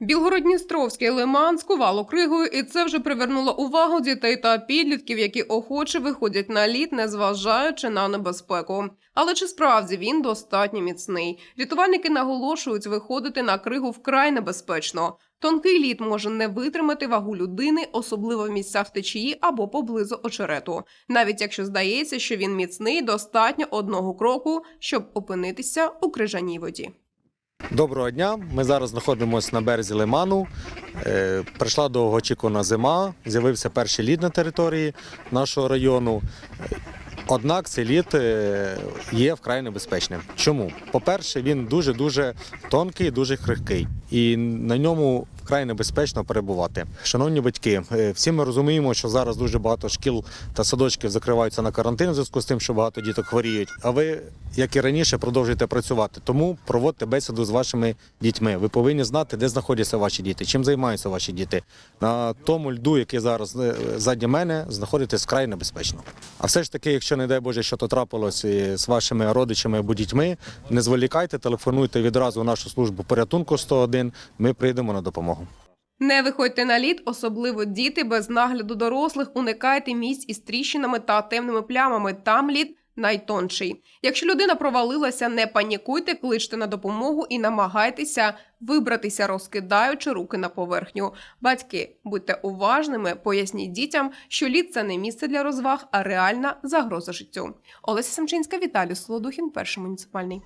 Білгородністровський лиман скувало кригою, і це вже привернуло увагу дітей та підлітків, які охоче виходять на лід, незважаючи на небезпеку. Але чи справді він достатньо міцний? Рятувальники наголошують, виходити на кригу вкрай небезпечно. Тонкий лід може не витримати вагу людини, особливо в місцях течії або поблизу очерету. Навіть якщо здається, що він міцний, достатньо одного кроку, щоб опинитися у крижаній воді. Доброго дня. Ми зараз знаходимося на березі лиману. Е, Прийшла довгоочікувана зима, з'явився перший лід на території нашого району. Однак цей лід е, є вкрай небезпечним. Чому? По-перше, він дуже-дуже тонкий, дуже крихкий, і на ньому вкрай небезпечно перебувати. Шановні батьки, е, всі ми розуміємо, що зараз дуже багато шкіл та садочків закриваються на карантин в зв'язку з тим, що багато діток хворіють. А ви, як і раніше, продовжуєте працювати. Тому проводьте бесіду з вашими дітьми. Ви повинні знати, де знаходяться ваші діти, чим займаються ваші діти. На тому льду, який зараз е, мене, знаходитесь вкрай небезпечно. А все ж таки, якщо не дай Боже, що то трапилось е, з вашими родичами або дітьми, не зволікайте, телефонуйте відразу нашу службу порятунку 101, Ми прийдемо на допомогу. Не виходьте на лід, особливо діти без нагляду дорослих. Уникайте місць із тріщинами та темними плямами. Там лід найтонший. Якщо людина провалилася, не панікуйте, кличте на допомогу і намагайтеся вибратися, розкидаючи руки на поверхню. Батьки, будьте уважними, поясніть дітям, що лід це не місце для розваг, а реальна загроза життю. Олеся Самчинська, Віталій Солодухін, перший муніципальний.